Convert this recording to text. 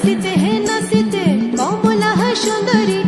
নাচিতে হে নাচিতে কমলা সুন্দরী